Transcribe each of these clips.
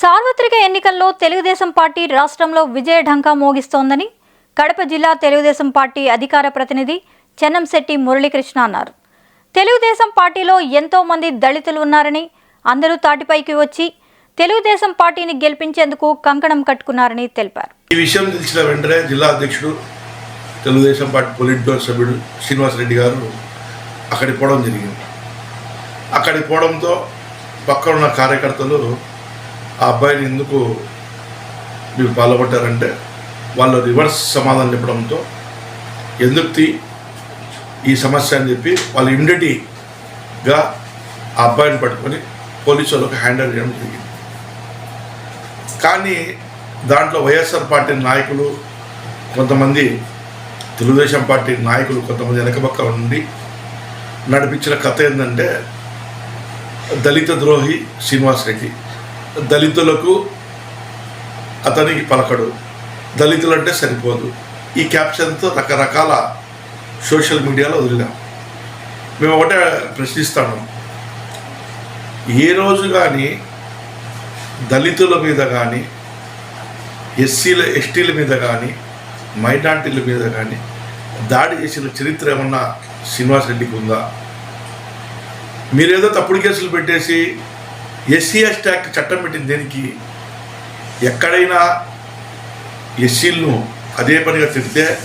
సార్వత్రిక ఎన్నికల్లో తెలుగుదేశం పార్టీ రాష్ట్రంలో విజయ ఢంకా మోగిస్తోందని కడప జిల్లా తెలుగుదేశం పార్టీ అధికార ప్రతినిధి చెన్నంశెట్టి మురళీకృష్ణ అన్నారు. తెలుగుదేశం పార్టీలో ఎంతో మంది దళితులు ఉన్నారని అందరూ తాటిపైకి వచ్చి తెలుగుదేశం పార్టీని గెలిపించేందుకు కంకణం కట్టుకున్నారని తెలిపారు. ఈ విషయం తెలిసిన వెంటనే జిల్లా అధ్యక్షుడు తెలుగుదేశం పార్టీ పొలిట్ బ్యూరో సభ్యుడు శ్రీనివాసరెడ్డి గారు అక్కడికి పోవడం జరిగింది. అక్కడికి పోవడంతో పక్కన ఉన్న కార్యకర్తలు ఆ అబ్బాయిని ఎందుకు మీరు పాల్గొట్టారంటే వాళ్ళు రివర్స్ సమాధానం చెప్పడంతో ఎందుకు ఈ సమస్య అని చెప్పి వాళ్ళు ఇమ్మీడియట్గా ఆ అబ్బాయిని పట్టుకొని పోలీసు వాళ్ళకి హ్యాండిల్ చేయడం జరిగింది. కానీ దాంట్లో వైఎస్ఆర్ పార్టీ నాయకులు కొంతమంది తెలుగుదేశం పార్టీ నాయకులు కొంతమంది వెనకబక్క ఉండి నడిపించిన కథ ఏంటంటే దళిత ద్రోహి శ్రీనివాస్ రెడ్డి. దళితులకు అతనికి పలకడు. దళితులు అంటే సరిపోదు. ఈ క్యాప్షన్తో రకరకాల సోషల్ మీడియాలో వదిలినాం. మేము ఒకటే ప్రశ్నిస్తాము ఏ రోజు కానీ దళితుల మీద కానీ ఎస్సీల ఎస్టీల మీద కానీ మైనార్టీల మీద కానీ దాడి చేసిన చరిత్ర ఏమన్నా శ్రీనివాస్ రెడ్డికి ఉందా? మీరేదో తప్పుడు కేసులు పెట్టేసి ఎస్సీ ఎస్టీ యాక్ట్ చట్టం పెట్టింది దేనికి ఎక్కడైనా ఎస్సీలను అదే పనిగా తిడితే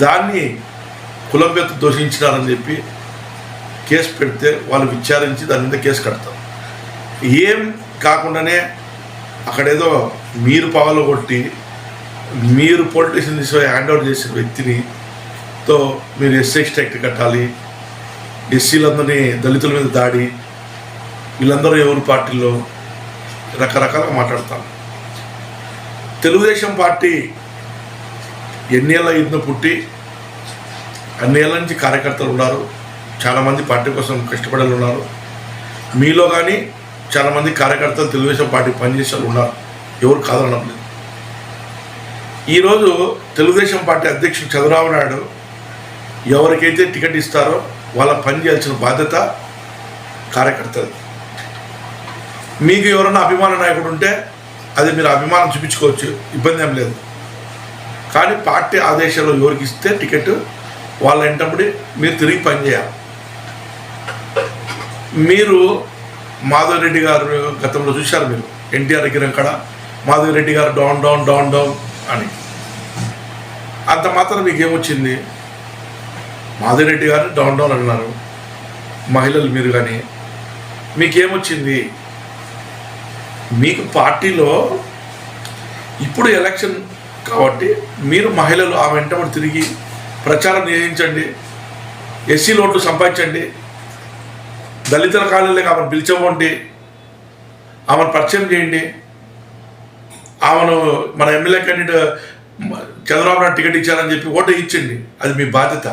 దాన్ని కులంబెత్తు దోషించినారని చెప్పి కేసు పెడితే వాళ్ళు విచారించి దాని మీద కేసు కడతారు. ఏం కాకుండానే అక్కడేదో మీరు పగలు కొట్టి మీరు పొలిటీషియన్ తీసుకొని హ్యాండ్ ఓవర్ చేసిన వ్యక్తిని తో మీరు ఎస్సీ యాక్ట్ కట్టాలి ఎస్సీలందరినీ దళితుల మీద దాడి వీళ్ళందరూ ఎవరు పార్టీలో రకరకాలుగా మాట్లాడతారు తెలుగుదేశం పార్టీ ఎన్నేళ్ళ యుద్ధం పుట్టి అన్నేళ్ళ నుంచి కార్యకర్తలు ఉన్నారు. చాలామంది పార్టీ కోసం కష్టపడలు ఉన్నారు. మీలో కానీ చాలామంది కార్యకర్తలు తెలుగుదేశం పార్టీ పనిచేసే వాళ్ళు ఉన్నారు. ఎవరు కాదనడం లేదు ఈరోజు తెలుగుదేశం పార్టీ అధ్యక్షుడు చంద్రబాబు నాయుడు ఎవరికైతే టికెట్ ఇస్తారో వాళ్ళ పని చేయాల్సిన బాధ్యత కార్యకర్తలు మీకు ఎవరైనా అభిమాన నాయకుడు ఉంటే అది మీరు అభిమానం చూపించుకోవచ్చు. ఇబ్బంది ఏం లేదు. కానీ పార్టీ ఆదేశాలు ఎవరికి ఇస్తే టికెట్ వాళ్ళ వెంటబడి మీరు తిరిగి పనిచేయాలి మీరు మాధవరెడ్డి గారు గతంలో చూశారు మీరు? ఎన్టీఆర్ దగ్గర అక్కడ మాధవరెడ్డి గారు డౌన్ డౌన్ డౌన్ డౌన్ అని. అంత మాత్రం మీకు ఏమొచ్చింది మాధవరెడ్డి గారు డౌన్ డౌన్ అన్నారు. మహిళలు మీరు కానీ మీకేమొచ్చింది? మీకు పార్టీలో ఇప్పుడు ఎలక్షన్ కాబట్టి మీరు మహిళలు ఆ వెంటబడి తిరిగి ప్రచారం చేయించండి ఎస్సీ ఓట్లు సంపాదించండి దళితుల కాలంలోకి ఆమెను పిలిచవండి ఆమెను పరిచయం చేయండి ఆమెను మన MLA candidate Chandrababu Naidu ticket ఇచ్చారని చెప్పి ఓటు ఇచ్చండి అది మీ బాధ్యత.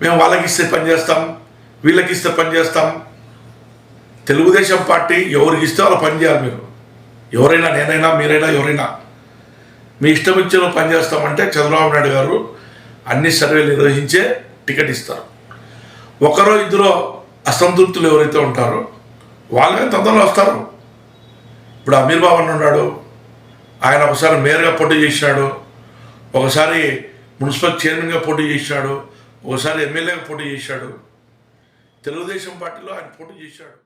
మేము వాళ్ళకి ఇస్తే పని చేస్తాం వీళ్ళకి ఇస్తే పని చేస్తాం తెలుగుదేశం పార్టీ ఎవరికి ఇస్తే వాళ్ళు పని చేయాలి మీరు. ఎవరైనా నేనైనా మీరైనా ఎవరైనా. మీ ఇష్టం ఇచ్చిన పని చేస్తామంటే చంద్రబాబు నాయుడు గారు అన్ని సర్వేలు నిర్వహించే టికెట్ ఇస్తారు. ఒకరో ఇద్దరు అసంతృప్తులు ఎవరైతే ఉంటారో వాళ్ళే తొందరలో వస్తారు. ఇప్పుడు అమీర్ బాబు అని ఉన్నాడు ఆయన ఒకసారి మేయర్గా పోటీ చేసినాడు ఒకసారి మున్సిపల్ చైర్మన్గా పోటీ చేసినాడు ఒకసారి ఎమ్మెల్యేగా పోటీ చేశాడు తెలుగుదేశం పార్టీలో ఆయన పోటీ చేశాడు.